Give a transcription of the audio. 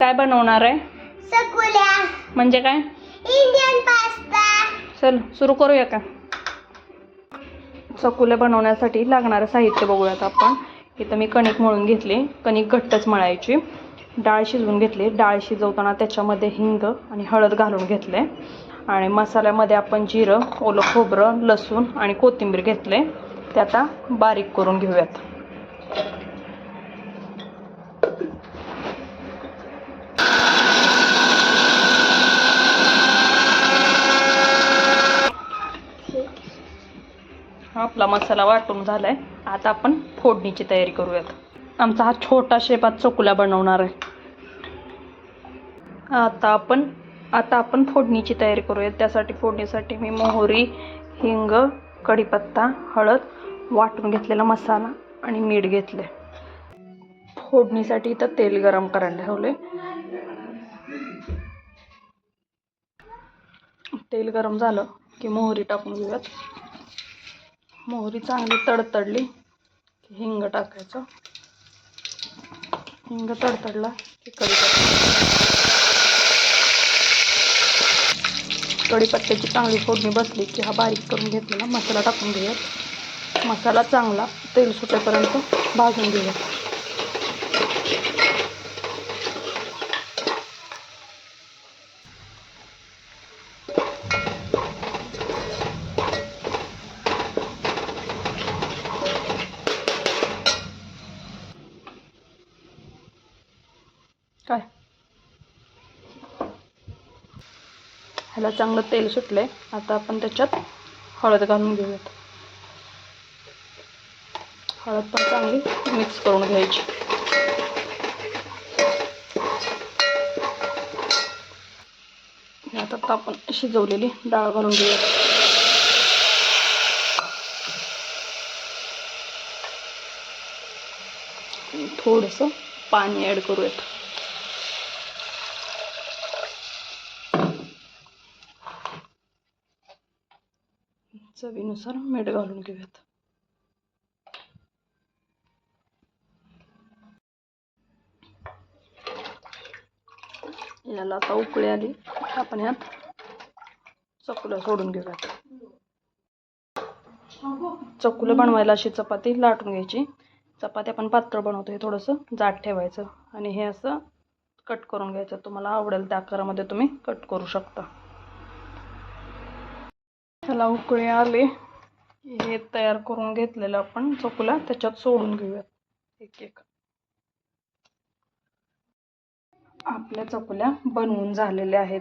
काय बनवणार आहे? सकुल्या. म्हणजे काय? इंडियन पास्ता चल सुरू करूया का? चकुल्या बनवण्यासाठी लागणारं साहित्य बघूयात आपण. इथं मी कणिक मळून घेतली. कणिक घट्टच मळायची. डाळ शिजवून घेतली. डाळ शिजवताना त्याच्यामध्ये हिंग आणि हळद घालून घेतले. आणि मसाल्यामध्ये आपण जिरं ओलं खोबरं लसूण आणि कोथिंबीर घेतले. ते आता बारीक करून घेऊयात. आपला मसाला वाटून झाला आहे आता आपण फोडणीची तयारी करूयात. आमचा हा छोटा शेपात चकुल्या बनवणार आहे. आता आपण आता आपण फोडणीची तयारी करूयात. त्यासाठी फोडणीसाठी मी मोहरी हिंग कढीपत्ता हळद वाटून घेतलेला मसाला आणि मीठ घेतले फोडणीसाठी इथं तेल गरम करायला ठेवले तेल गरम झालं की मोहरी टाकून घेऊयात. मोहरी चांगली तडतडली. की हिंग टाकायचं. हिंग तडतडला की कढीपत्ता. कढीपत्त्याची चांगली फोडणी बसली की हा बारीक करून घेतलेला मसाला टाकून घेऊयात. मसाला चांगला तेल सुटेपर्यंत भाजून घेऊयात काय ह्याला चांगलं तेल सुटलं आहे आता आपण त्याच्यात हळद घालून घेऊयात. हळद पण चांगली मिक्स करून घ्यायची. आता आपण शिजवलेली डाळ घालून घेऊयात. थोडंसं पाणी ॲड करूयात. चवीनुसार मीठ घालून घेऊयात. याला आता उकळी आली. आपण यात चकुलं सोडून घेऊयात. चकुलं बनवायला अशी चपाती लाटून घ्यायची. चपाती आपण पातळ बनवतो हे थोडंसं जाड ठेवायचं. आणि हे असं कट करून घ्यायचं. तुम्हाला आवडेल त्या आकारामध्ये तुम्ही कट करू शकता. त्याला उकळी आले हे तयार करून घेतलेलं आपण चकुला त्याच्यात सोडून घेऊयात. एक एक. आपल्या चकुल्या बनवून झालेल्या आहेत.